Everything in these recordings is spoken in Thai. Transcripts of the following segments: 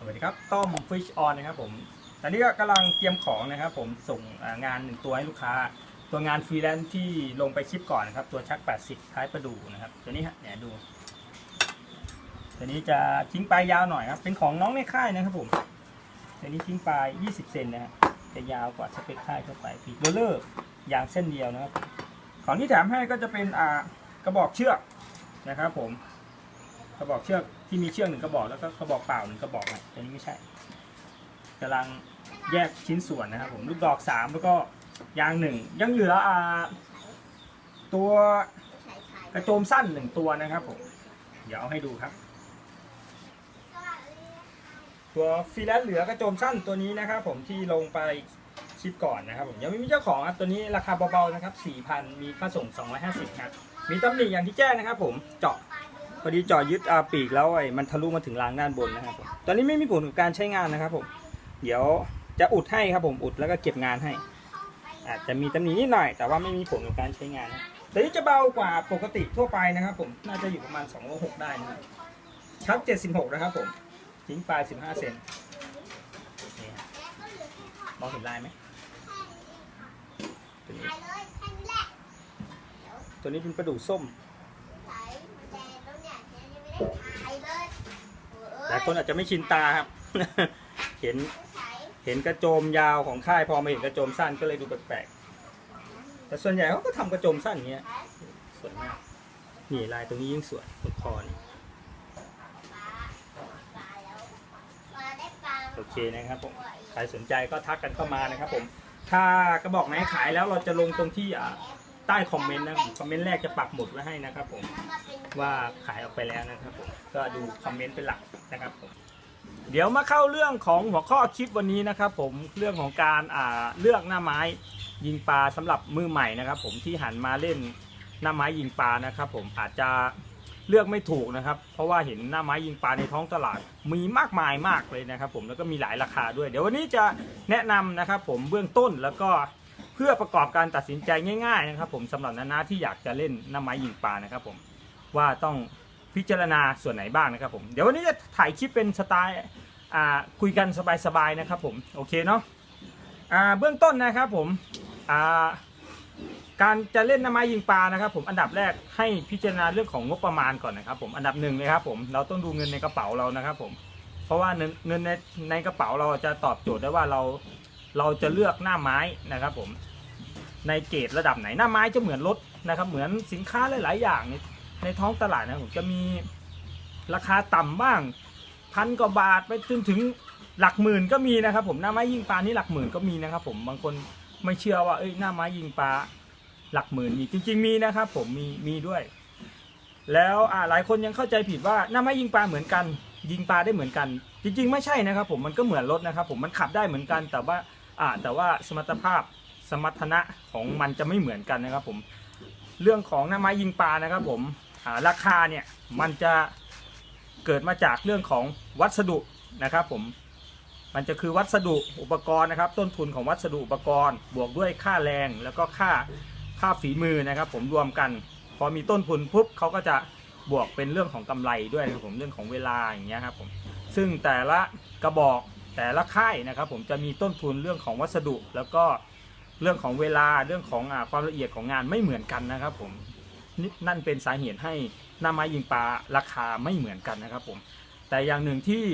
สวัสดีครับ ต้อมฟิชออนนะครับผมตอนนี้ก็กำลังเตรียมของนะครับผมส่งงานหนึ่งตัวให้ลูกค้า ตัวงานฟรีแลนซ์ที่ลงไปคลิปก่อนนะครับ ตัวชัก 80 ท้ายประดูนะครับ ตัวนี้ฮะเนี่ยดู ตัวนี้จะทิ้งปลายยาวหน่อยครับ เป็นของน้องในค่ายนะครับผม ตัวนี้ทิ้งปลาย 20 เซนนะฮะจะยาวกว่าสเปคค่ายทั่วไปฟีดโรลเลอร์ยางเส้นเดียวนะครับ ของที่แถมให้ก็จะเป็นอ่ากระบอกเชือกนะครับผม กระบอกเชือกที่มีเชือกหนึ่งกระบอกแล้วก็กระบอกเปล่าหนึ่งกระบอกนะตัวนี้ไม่ใช่กำลังแยกชิ้นส่วนนะครับผมลูกดอกสามแล้วก็ยางหนึ่งยังเหลืออ่าตัวกระโจมสั้นหนึ่งตัวนะครับผมเดี๋ยวเอาให้ดูครับ ตัวฟรีแลนซ์เหลือกระโจมสั้นตัวนี้นะครับผมที่ลงไปคลิปก่อนนะครับผมยังไม่มีเจ้าของครับตัวนี้ราคาเบาๆนะครับ4,000 มีค่าส่ง 250ครับมีตำหนิอย่างที่แจ้งนะครับผมเจาะ พอดีเจาะยึดอาปีกแล้วไอ้มันทะลุมาถึงรางด้านบนนะครับผมตอนนี้ไม่มีผลกับการใช้งานนะครับผมเดี๋ยวจะอุดให้ครับผมอุดแล้วก็เก็บงานให้ อาจจะมีตำหนินิดหน่อย แต่ว่าไม่มีผลกับการใช้งานนะแต่นี้จะเบากว่าปกติทั่วไปนะครับ ผมน่าจะอยู่ประมาณ2โล6ได้นะครับชัก76นะครับผมทิ้งปลาย15เซนมองเห็นลายไหมตัวนี้ตัวนี้เป็นประดู่ส้ม หลายคนอาจจะไม่ชินตาครับ เห็นเห็นกระโจมยาวของค่ายพอมาเห็นกระโจมสั้นก็เลยดูแปลกๆแต่ส่วนใหญ่เขาก็ทำกระโจมสั้นอย่างเงี้ยสวยมากนี่ลายตรงนี้ยิ่งสวยตรงคอนี่โอเคนะครับผมใครสนใจก็ทักกันเข้ามานะครับผม ถ้ากระบอกไหนขายแล้วเราจะลงตรงที่อ่า ใต้คอมเมนต์นะครับคอมเมนต์แรกจะปักหมุดไว้ให้นะครับผมว่าขายออกไปแล้วนะครับผมก็ดูคอมเมนต์เป็นหลักนะครับผมเดี๋ยวมาเข้าเรื่องของหัวข้อคลิปวันนี้นะครับ ผมเรื่องของการอ่าเลือกหน้าไม้ยิงปลาสำหรับมือใหม่นะครับ ผมที่หันมาเล่นหน้าไม้ยิงปลานะครับ ผมอาจจะเลือกไม่ถูกนะครับ เพราะว่าเห็นหน้าไม้ยิงปลาในท้องตลาดมีมากมายมากเลยนะครับ ผมแล้วก็มีหลายราคาด้วย เดี๋ยววันนี้จะแนะนำนะครับ ผมเบื้องต้นแล้วก็ พื่อประกอบการตัดสินใจง่ายๆนะครับ ผมสำหรับนานาที่อยากจะเล่นหน้าไม้ยิงปลานะครับ ผมว่าต้องพิจารณาส่วนไหนบ้างนะครับ ผมเดี๋ยววันนี้จะถ่ายคลิปเป็นสไตล์อ่าคุยกันสบายๆนะครับผมโอเคเนาะอ่าเบื้องต้นนะครับผมอ่าการจะเล่นหน้าไม้ยิงปลานะครับ ผมอันดับแรกให้พิจารณาเรื่องของงบประมาณก่อนนะครับ ผมอันดับหนึ่งเลยครับผมเราต้องดูเงินในกระเป๋าเรานะครับ ผมเพราะว่าเงินในในกระเป๋าเราจะตอบโจทย์ได้ว่าเรา เราจะเลือกหน้าไม้นะครับผมในเกรดระดับไหนหน้าไม้จะเหมือนรถนะครับ เหมือนสินค้าหลาย ๆ อย่างในในท้องตลาดนะผมจะมีราคาต่ำบ้างพันกว่าบาทไปจนถึงหลักหมื่นก็มีนะครับ ผมหน้าไม้ยิงปลานี่หลักหมื่นก็มีนะครับ ผมบางคนไม่เชื่อว่าเอ้ยหน้าไม้ยิงปลาหลักหมื่นมีจริง ๆ มีนะครับ ผมมีมีด้วย แล้วหลายคนยังเข้าใจผิดว่าหน้าไม้ยิงปลาเหมือนกัน ยิงปลาได้เหมือนกัน จริง ๆ ไม่ใช่นะครับ ผมมันก็เหมือนรถนะครับ ผมมันขับได้เหมือนกันแต่ว่า อ่าแต่ว่าสมรรถภาพสมรรถนะของมันจะไม่เหมือนกันนะครับผมเรื่องของหน้าไม้ยิงปลานะครับผมราคาเนี่ยมันจะเกิดมาจากเรื่องของวัสดุนะครับผมมันจะคือวัสดุอุปกรณ์นะครับ ต้นทุนของวัสดุอุปกรณ์ บวกด้วยค่าแรงแล้วก็ค่าค่าฝีมือนะครับ ผมรวมกัน พอมีต้นทุนปุ๊บเขาก็จะบวกเป็นเรื่องของกำไรด้วยนะครับผมเรื่องของเวลาอย่างเงี้ยครับผมซึ่งแต่ละกระบอก แต่ละค่ายนะครับผมจะมีต้นทุนเรื่องของวัสดุ แล้วก็เรื่องของเวลาเรื่องของอความละเอียดของงานไม่เหมือนกันนะครับผมน,นั่นเป็นสาเหตุให้หน้าไม้ยิงปลาราคาไม่เหมือนกันนะครับผมแต่อย่างหนึ่งที่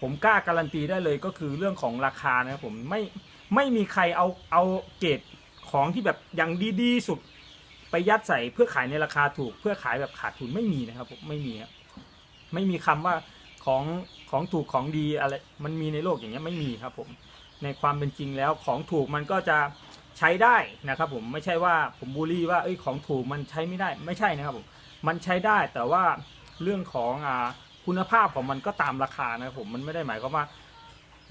ผมกล้าการันตีได้เลยก็คือเรื่องของราคานะครับผมไม่ไม่มีใครเอาเอาเกรดของที่แบบอย่างดีๆสุดไปยัดใส่เพื่อขายในราคาถูก เพื่อขายแบบขาดทุนไม่มีนะครับผมไม่มีครับไม่มีคำว่าของ ของถูกของดีอะไรมันมีในโลกอย่างเงี้ยไม่มีครับผมในความเป็นจริงแล้วของถูกมันก็จะใช้ได้นะครับผมไม่ใช่ว่าผมบูลลี่ว่าเอ้ยของถูกมันใช้ไม่ได้ไม่ใช่นะครับผมมันใช้ได้แต่ว่าเรื่องของอ่าคุณภาพของมันก็ตามราคานะครับผมมันไม่ได้หมายความว่า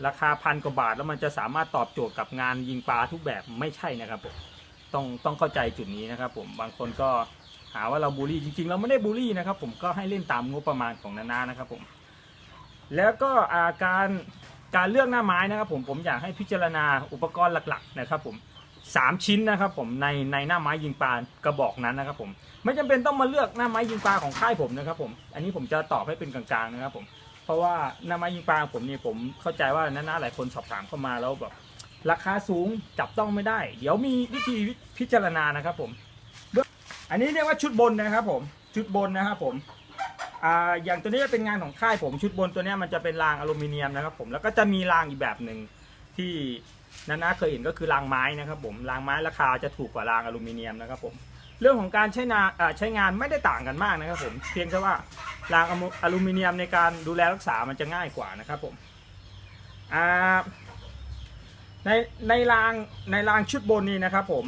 ราคาพันกว่าบาทแล้วมันจะสามารถตอบโจทย์กับงานยิงปลาทุกแบบไม่ใช่นะครับผมต้องต้องเข้าใจจุดนี้นะครับผมบางคนก็หาว่าเราบูลลี่จริงๆ เราไม่ได้บูลลี่นะครับผมก็ให้เล่นตามงบประมาณของนานานะครับผม แล้วก็อาการการเลือกหน้าไม้นะครับผมผมอยากให้พิจารณาอุปกรณ์หลักๆนะครับผมสามชิ้นนะครับผมในในหน้าไม้ยิงปลากระบอกนั้นนะครับผมไม่จำเป็นต้องมาเลือกหน้าไม้ยิงปลาของค่ายผมนะครับผมอันนี้ผมจะตอบให้เป็นกลางๆนะครับผมเพราะว่าหน้าไม้ยิงปลาผมนี่ผมเข้าใจว่าน้าๆหลายคนสอบถามเข้ามาแล้วแบบราคาสูงจับต้องไม่ได้ เดี๋ยวมีวิธีพิจารณานะครับผมเลืองอันนี้เรียกว่าชุดบนนะครับผมชุดบนนะครับผม อ่าอย่างตัวนี้จะเป็นงานของค่ายผมชุดบนตัวนี้มันจะเป็นรางอลูมิเนียมนะครับผมแล้วก็จะมีรางอีกแบบหนึ่งที่น้าเคยเห็นก็คือรางไม้นะครับผมรางไม้ราคาจะถูกกว่ารางอลูมิเนียมนะครับผมเรื่องของการใช้นาใช้งานไม่ได้ต่างกันมากนะครับผมเพียงแค่ว่ารางอลูมิเนียมในการดูแลรักษามันจะง่ายกว่านะครับผมในในรางในรางชุดบนนี้นะครับผม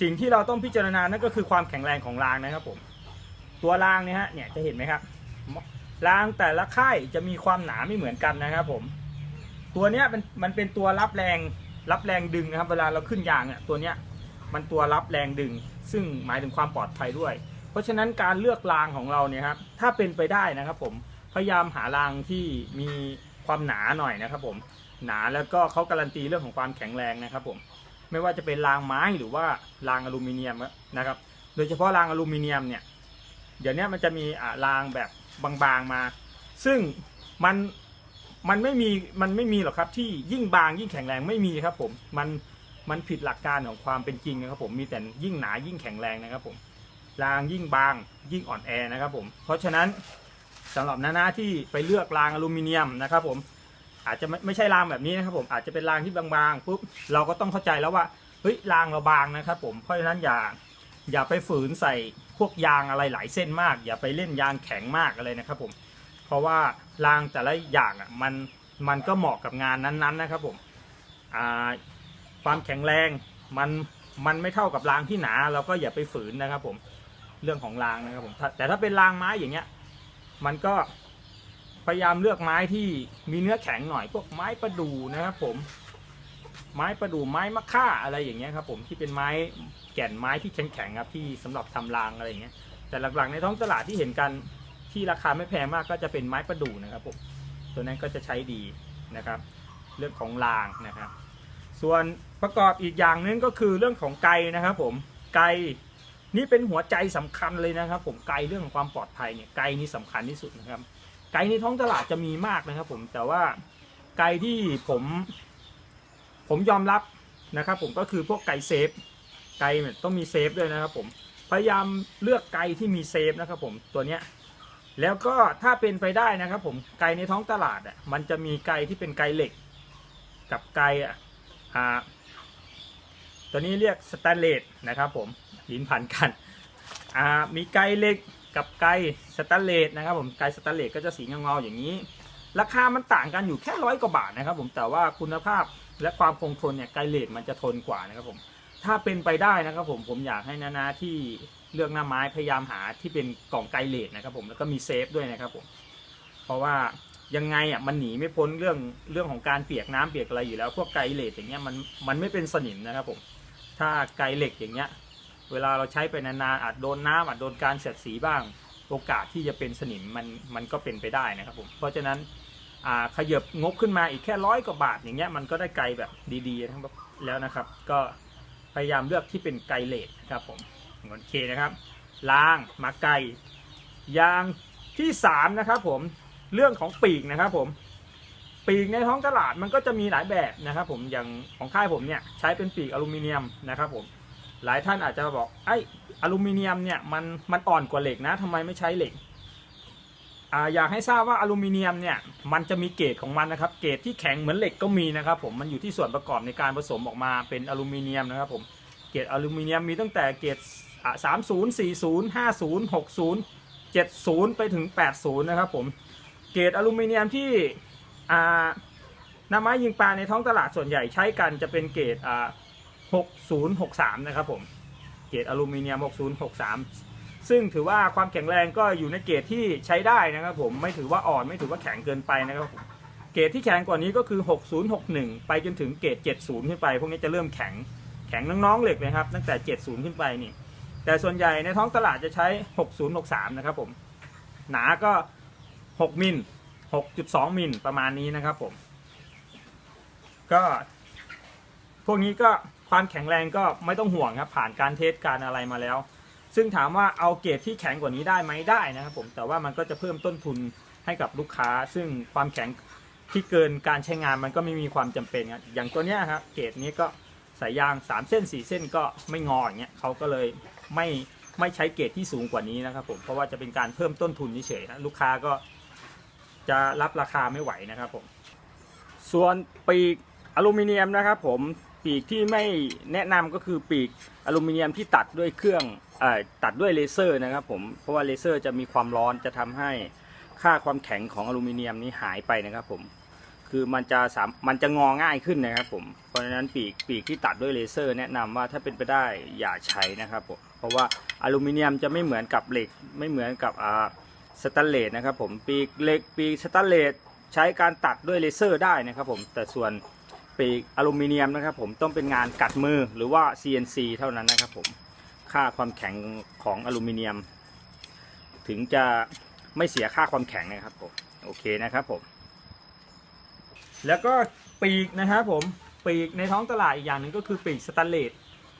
สิ่งที่เราต้องพิจารณานั่นก็คือความแข็งแรงของรางนะครับผม ตัวรางเนี่ยฮะเนี่ยจะเห็นไหมครับรางแต่ละค่ายจะมีความหนาไม่เหมือนกันนะครับผม ตัวเนี้ยมันมันเป็นตัวรับแรงรับแรงดึงนะครับ เวลาเราขึ้นยางเนี่ยตัวเนี้ยมันตัวรับแรงดึง ซึ่งหมายถึงความปลอดภัยด้วย เพราะฉะนั้นการเลือกรางของเราเนี่ยครับถ้าเป็นไปได้นะครับผมพยายามหารางที่มีความหนาหน่อยนะครับผมหนาแล้วก็เขาการันตีเรื่องของความแข็งแรงนะครับผมไม่ว่าจะเป็นรางไม้หรือว่ารางอลูมิเนียมนะครับ โดยเฉพาะรางอลูมิเนียมเนี่ย เดี๋ยวนี้มันจะมีอ่ารางแบบบางๆมา ซึ่งมันมันไม่มีมันไม่มีหรอกครับที่ยิ่งบางยิ่งแข็งแรงไม่มีครับผมมันมันผิดหลักการของความเป็นจริงนะครับผมมีแต่ยิ่งหนายิ่งแข็งแรงนะครับผมรางยิ่งบางยิ่งอ่อนแอนะครับผมเพราะฉะนั้นสำหรับนานาที่ไปเลือกรางอลูมิเนียมนะครับผมอาจจะไม่ไม่ใช่รางแบบนี้นะครับผมอาจจะเป็นรางที่บางๆปุ๊บเราก็ต้องเข้าใจแล้วว่าเฮ้ยรางเราบางนะครับผมเพราะฉะนั้นอย่าอย่าไปฝืนใส่ พวกยางอะไรหลายเส้นมาก อย่าไปเล่นยางแข็งมากอะไรนะครับผมเพราะว่ารางแต่ละอย่างอะมันมันก็เหมาะกับงานนั้นๆนะครับผมความแข็งแรงมันมันไม่เท่ากับรางที่หนา เราก็อย่าไปฝืนนะครับผมเรื่องของรางนะครับผมแต่ถ้าเป็นรางไม้อย่างเงี้ยมันก็พยายามเลือกไม้ที่มีเนื้อแข็งหน่อย พวกไม้ประดู่นะครับผม ไม้ประดู่ไม้มะค่าอะไรอย่างเงี้ยครับผมที่เป็นไม้แก่นไม้ที่แข็งๆครับที่สำหรับทำรางอะไรอย่างเงี้ยแต่หลักๆในท้องตลาดที่เห็นกันที่ราคาไม่แพงมากก็จะเป็นไม้ประดู่นะครับผมตัวนั้นก็จะใช้ดีนะครับ เรื่องของรางนะครับ ส่วนประกอบอีกอย่างนึงก็คือเรื่องของไกนะครับ ผมไกนี่เป็นหัวใจสำคัญเลยนะครับ ผมไกเรื่องของความปลอดภัยเนี่ยไกนี่สำคัญที่สุดนะครับ ไกในท้องตลาดจะมีมากนะครับ ผมแต่ว่าไกที่ผม ผมยอมรับนะครับผมก็คือพวกไก่เซฟไกเนี่ยต้องมีเซฟด้วยนะครับผมพยายามเลือกไก่ที่มีเซฟนะครับผมตัวเนี้ยแล้วก็ถ้าเป็นไปได้นะครับผมไก่ในท้องตลาดอะมันจะมีไก่ที่เป็นไก่เหล็ก กับไก่อ่าตัวนี้เรียกสแตนเลสนะครับผมลิ้นพันกันอ่ามีไก่เหล็กกับไก่สแตนเลสนะครับผมไก่สแตนเลสก็จะสีเงาๆอย่างนี้ ราคามันต่างกันอยู่แค่ร้อยกว่าบาทนะครับผมแต่ว่าคุณภาพ และความคงทนเนี่ยไกเลสมันจะทนกว่านะครับผมถ้าเป็นไปได้นะครับผมผมอยากให้นานาที่เลือกหน้าไม้พยายามหาที่เป็นกล่องไกเลสนะครับผมแล้วก็มีเซฟด้วยนะครับผมเพราะว่ายังไงอะมันหนีไม่พ้นเรื่องเรื่องของการเปียกน้ำเปียกอะไรอยู่แล้ว พวกไกเล็กอย่างเงี้ยมันมันไม่เป็นสนิมนะครับผมถ้าไกเหล็กอย่างเงี้ยเวลาเราใช้ไปนานๆอาจโดนน้ำอาจโดนการเสียดสีบ้าง โอกาสที่จะเป็นสนิมมันมันก็เป็นไปได้นะครับผมเพราะฉะนั้น ขยับงบขึ้นมาอีกแค่ร้อยกว่าบาทอย่างเงี้ยมันก็ได้ไกลแบบดีๆทั้งแล้วนะครับ ก็พยายามเลือกที่เป็นไกลเหล็กนะครับผมโอเคนะครับล้างมาไกลยางที่สามนะครับผมเรื่องของปีกนะครับผมปีกในท้องตลาดมันก็จะมีหลายแบบนะครับผมอย่างของค่ายผมเนี่ยใช้เป็นปีกอลูมิเนียมนะครับผมหลายท่านอาจจะบอกไอ้อลูมิเนียมเนี่ยมันมันอ่อนกว่าเหล็กนะทำไมไม่ใช้เหล็ก อยากให้ทราบว่าอลูมิเนียมเนี่ยมันจะมีเกรดของมันนะครับ เกรดที่แข็งเหมือนเหล็กก็มีนะครับผมมันอยู่ที่ส่วนประกอบในการผสมออกมาเป็นอลูมิเนียมนะครับผมเกรดอลูมิเนียมมีตั้งแต่เกรดสามศูนย์สี่ศูนย์ห้าศูนย์หกศูนย์เจ็ดศูนย์ไปถึงแปดศูนย์นะครับผมเกรดอลูมิเนียมที่น้ำไม้ยิงปลาในท้องตลาดส่วนใหญ่ใช้กันจะเป็นเกรดอ่า6063 นะครับผม เกรดอลูมิเนียม 6063 ซึ่งถือว่าความแข็งแรงก็อยู่ในเกรดที่ใช้ได้นะครับผมไม่ถือว่าอ่อนไม่ถือว่าแข็งเกินไปนะครับผมเกรดที่แข็งกว่านี้ก็คือ 6061 ไปจนถึงเกรด 70 ขึ้นไป พวกนี้จะเริ่มแข็งแข็งน้องๆเหล็กเลยครับตั้งแต่ 70 ขึ้นไปนี่ แต่ส่วนใหญ่ในท้องตลาดจะใช้ 6063 นะครับผม หนาก็ 6มิล6.2มิลประมาณนี้นะครับผม ก็ พวกนี้ก็ความแข็งแรงก็ไม่ต้องห่วงครับ ผ่านการเทสการอะไรมาแล้ว ซึ่งถามว่าเอาเกรดที่แข็งกว่านี้ได้ไหมได้นะครับผมแต่ว่ามันก็จะเพิ่มต้นทุนให้กับลูกค้า ซึ่งความแข็งที่เกินการใช้งานมันก็ไม่มีความจำเป็นครับอย่างตัวเนี้ยครับเกรดนี้ก็สายยาง 3 เส้น 4 เส้นก็ไม่งออย่างเงี้ยเขาก็เลยไม่ไม่ใช้เกรดที่สูงกว่านี้นะครับผมเพราะว่าจะเป็นการเพิ่มต้นทุนเฉยๆฮะลูกค้าก็จะรับราคาไม่ไหวนะครับผมส่วนปีกอลูมิเนียมนะครับผม ปีกที่ไม่แนะนำก็คือปีกอลูมิเนียมที่ตัดด้วยเครื่องอตัดด้วยเลเซอร์นะครับผมเพราะว่าเลเซอร์จะมีความร้อนจะทำให้ค่าความแข็งของอลูมิเนียมนี้หายไปนะครับผมคือมันจะสามมันจะงอง่ายขึ้นนะครับผมเพราะฉะนั้นปีกปีกที่ตัดด้วยเลเซอร์ แนะนำว่าถ้าเป็นไปได้อย่าใช้นะครับผมเพราะว่าอลูมิเนียมจะไม่เหมือนกับเหล็กไม่เหมือนกับอ่าสแตนเลสนะครับผมปีกเหล็กปีกสแตนเลสใช้การตัดด้วยเลเซอร์ได้นะครับผมแต่ส่วน ปีกอลูมิเนียมนะครับผมต้องเป็นงานกัดมือหรือว่า CNC เท่านั้นนะครับผมค่าความแข็งของอลูมิเนียม ถึงจะไม่เสียค่าความแข็งนะครับผมโอเคนะครับผม แล้วก็ปีกนะครับผมปีกในท้องตลาดอีกอย่างหนึ่งก็คือปีกสแตนเลส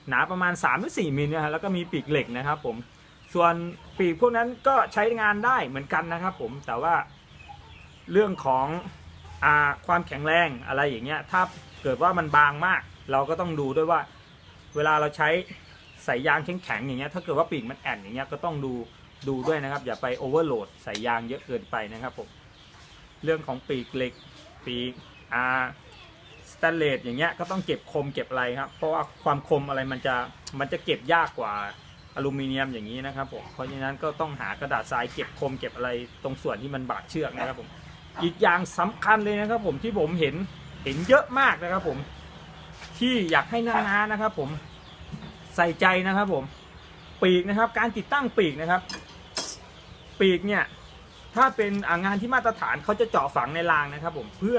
หนาประมาณ3หรือ4มิลนะฮะแล้วก็มีปีกเหล็กนะครับผมส่วนปีกพวกนั้นก็ใช้งานได้เหมือนกันนะครับผมแต่ว่าเรื่องของ ความแข็งแรงอะไรอย่างเงี้ยถ้าเกิดว่ามันบางมาก เราก็ต้องดูด้วยว่า เวลาเราใช้สายยางแข็งๆอย่างเงี้ยถ้าเกิดว่าปีกมันแอนอย่างเงี้ยก็ต้องดูดูด้วยนะครับ อย่าไปโอเวอร์โหลดสายยางเยอะเกินไปนะครับผมเรื่องของปีกเหล็กปีกอาสแตนเลสอย่างเงี้ยก็ต้องเก็บคมเก็บอะไรครับ เพราะว่าความคมอะไรมันจะมันจะเก็บยากกว่าอลูมิเนียมอย่างนี้นะครับผมเพราะฉะนั้นก็ต้องหากระดาษทรายเก็บคมเก็บอะไรตรงส่วนที่มันบาดเชือกนะครับผม อีกอย่างสำคัญเลยนะครับผมที่ผมเห็นเห็นเยอะมากนะครับผมที่อยากให้นานานะครับผมใส่ใจนะครับผมปีกนะครับ การติดตั้งปีกนะครับ ปีกเนี่ยถ้าเป็นงานที่มาตรฐานเขาจะเจาะฝังในรางนะครับ ผมเพื่อ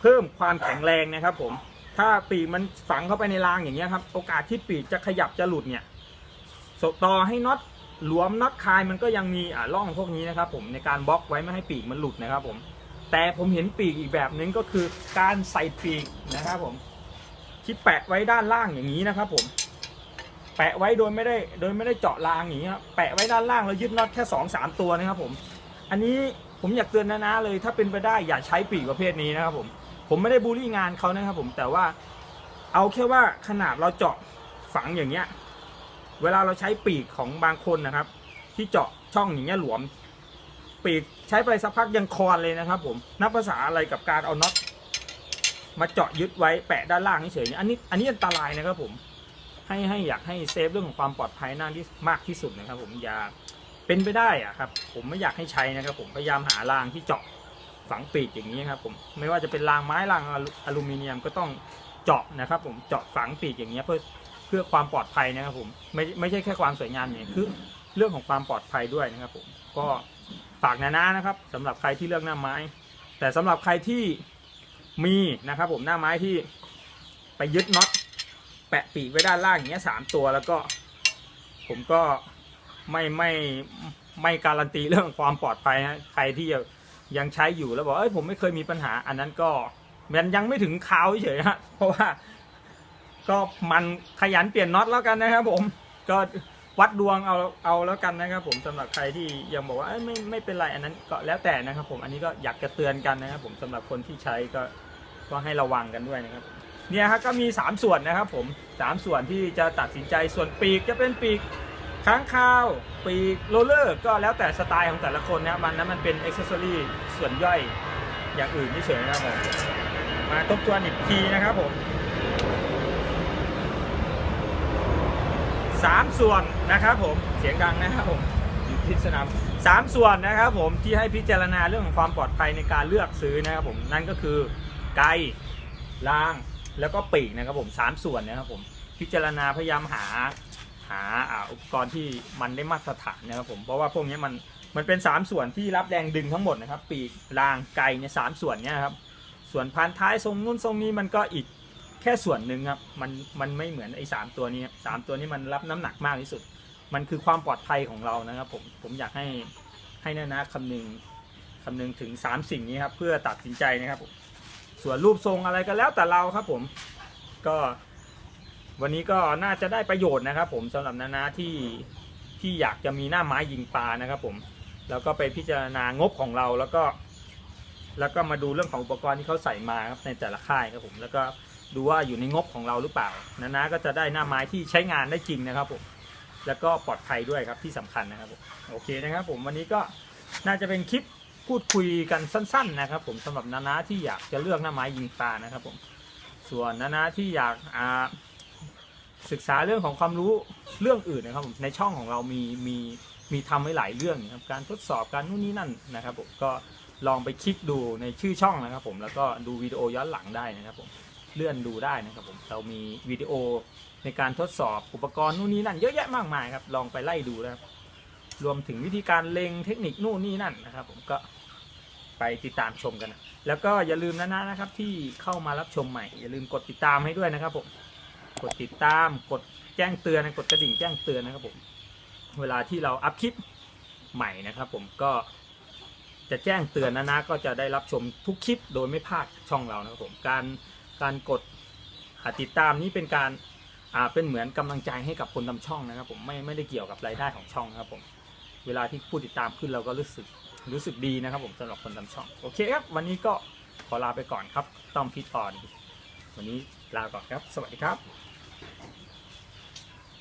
เพิ่มความแข็งแรงนะครับ ผมถ้าปีกมันฝังเข้าไปในรางอย่างเงี้ยครับ โอกาสที่ปีกจะขยับจะหลุดเนี่ยสต่อให้น็อต หลวมน็อตคายมันก็ยังมีอ่าร่องพวกนี้นะครับ ผมในการบล็อกไว้ไม่ให้ปีกมันหลุดนะครับ ผม แต่ผมเห็นปีกอีกแบบนึงก็คือการใส่ปีกนะครับผมที่แปะไว้ด้านล่างอย่างนี้นะครับ ผม แปะไว้โดยไม่ได้โดยไม่ได้เจาะรางอย่างนี้ครับแปะไว้ด้านล่างแล้วยึดน็อตแค่สองสามตัวนะครับ ผม อันนี้ผมอยากเตือนนะนะเลย ถ้าเป็นไปได้อย่าใช้ปีกประเภทนี้นะครับ ผม ผมไม่ได้บูลลี่งานเขานะครับ ผมแต่ว่าเอาแค่ว่าขนาดเราเจาะฝังอย่างเงี้ย เวลาเราใช้ปีกของบางคนนะครับ ที่เจาะช่องอย่างเงี้ยหลวม ปีกใช้ไปสักพักยังคลอนเลยนะครับ ผมนับภาษาอะไรกับการเอาน็อตมาเจาะยึดไว้แปะด้านล่างเฉยๆอันนี้อันนี้อันตรายนะครับผมให้ให้อยากให้เซฟเรื่องของความปลอดภัยน่าที่มากที่สุดนะครับ ผมอย่าเป็นไปได้อะครับ ผมไม่อยากให้ใช้นะครับ ผมพยายามหารางที่เจาะฝังปีกอย่างนี้ครับ ผมไม่ว่าจะเป็นรางไม้รางอลูมิเนียมก็ต้องเจาะนะครับ ผมเจาะฝังปีกอย่างเงี้ยเพื่อ เพื่อความปลอดภัยนะครับผมไม่ไม่ใช่แค่ความสวยงามเดียคือเรื่องของความปลอดภัยด้วยนะครับผมก็ฝากนานานะครับสำหรับใครที่เลือกหน้าไม้ แต่สำหรับใครที่มีนะครับผมหน้าไม้ที่ไปยึดน็อตแปะปีกไว้ด้านล่างอย่างเงี้ยสามตัวแล้วก็ ผมก็ไม่ไม่ไม่การันตีเรื่องความปลอดภัยนะใครที่ยังใช้อยู่แล้วบอกเอ้ยผมไม่เคยมีปัญหา อันนั้นก็มันยังไม่ถึงคราวเฉยฮะเพราะว่า ก็มันขยันเปลี่ยนน็อตแล้วกันนะครับ ผมก็วัดดวงเอาเอาแล้วกันนะครับ ผมสำหรับใครที่ยังบอกว่าไม่ไม่เป็นไรอันนั้นก็แล้วแต่นะครับ ผมอันนี้ก็อยากจะเตือนกันนะครับ ผมสำหรับคนที่ใช้ก็ก็ให้ระวังกันด้วยนะครับเนี่ยครับก็มี 3 ส่วนนะครับผม 3 ส่วนที่จะตัดสินใจส่วนปีกจะเป็นปีกค้างคาว ปีกโรลเลอร์ ก็แล้วแต่สไตล์ของแต่ละคนนะครับมันนั้นมันเป็นอ็อกเซอรี่ส่วนย่อยอย่างอื่นเฉยนะครับผมมาทบทวนอีกทีนะครับผม สามส่วนนะครับผมเสียงดังนะครับผมอยู่ที่สนามสามส่วนนะครับผมที่ให้พิจารณาเรื่องของความปลอดภัยในการเลือกซื้อนะครับผมนั่นก็คือไกลรางแล้วก็ปีกนะครับผมสามส่วนนะครับผมพิจารณาพยายามหาหาอุปกรณ์ที่มันได้มาตรฐานนะครับผมเพราะว่าพวกนี้มันมันเป็นสามส่วนที่รับแรงดึงทั้งหมดนะครับ ปีกรางไกลเนี่ยสามส่วนเนี่ยครับส่วนพันท้ายทรงนู้นทรงนี้มันก็อีก ค่ส่วนหนึ่งครับมันมันไม่เหมือนไอ้สามตัวนี้สามตัวนี้มันรับน้ำหนักมากที่สุด มันคือความปลอดภัยของเรานะครับผมผมอยากให้ให้นานะคำนึงคำนึงถึงสามสิ่งนี้ครับเพื่อตัดสินใจนะครับผมส่วนรูปทรงอะไรก็แล้วแต่เราครับผมก็วันนี้ก็น่าจะได้ประโยชน์นะครับ ผมสำหรับนานาที่ที่อยากจะมีหน้าไม้ยิงปลานะครับ ผมแล้วก็ไปพิจารณางบของเราแล้วก็ แล้วก็มาดูเรื่องของอุปกรณ์ที่เขาใส่มาครับในแต่ละค่ายครับผมแล้วก็ ดูว่าอยู่ในงบของเราหรือเปล่านานาก็จะได้หน้าไม้ที่ใช้งานได้จริงนะครับผมแล้วก็ปลอดภัยด้วยครับที่สำคัญนะครับผมโอเคนะครับ ผมวันนี้ก็น่าจะเป็นคลิปพูดคุยกันสั้น ๆ นะครับ ผมสำหรับนานาที่อยากจะเลือกหน้าไม้ยิงปลานะครับผมส่วนนานาที่อยากศึกษาเรื่องของความรู้เรื่องอื่นนะครับผมในช่องของเรามีมีมีทำไว้หลายเรื่องนะครับการทดสอบการนู่นนี่นั่นนะครับผมก็ลองไปคลิกดูในชื่อช่องนะครับผมแล้วก็ดูวิดีโอย้อนหลังได้นะครับผม เลื่อนดูได้นะครับผมเรามีวิดีโอในการทดสอบอุปกรณ์นู่นนี่นั่นเยอะแยะมากมายครับลองไปไล่ดูนะครับรวมถึงวิธีการเล็งเทคนิคนู่นนี่นั่นนะครับ ผมก็ไปติดตามชมกันนะแล้วก็อย่าลืมนะนะนะครับที่เข้ามารับชมใหม่ อย่าลืมกดติดตามให้ด้วยนะครับผมกดติดตามกดแจ้งเตือนกดกระดิ่งแจ้งเตือนนะครับผมเวลาที่เราอัพคลิปใหม่นะครับผมก็จะแจ้งเตือนนะนะก็จะได้รับชมทุกคลิปโดยไม่พลาดช่องเรานะครับผมการ การกดติดตามนี้เป็นการเป็นเหมือนกำลังใจให้กับคนทำช่องนะครับผมไม่ไม่ได้เกี่ยวกับรายได้ของช่องนะครับผมเวลาที่ผู้ติดตามขึ้นเราก็รู้สึกรู้สึกดีนะครับผมสำหรับคนทำช่องโอเคครับวันนี้ก็ขอลาไปก่อนครับต้องพิดออนวันนี้ลาก่อนครับ สวัสดีครับ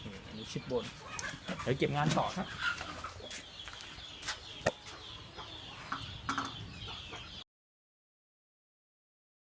นี่อันนี้ชิปบนเดี๋ยวเก็บงานต่อครับ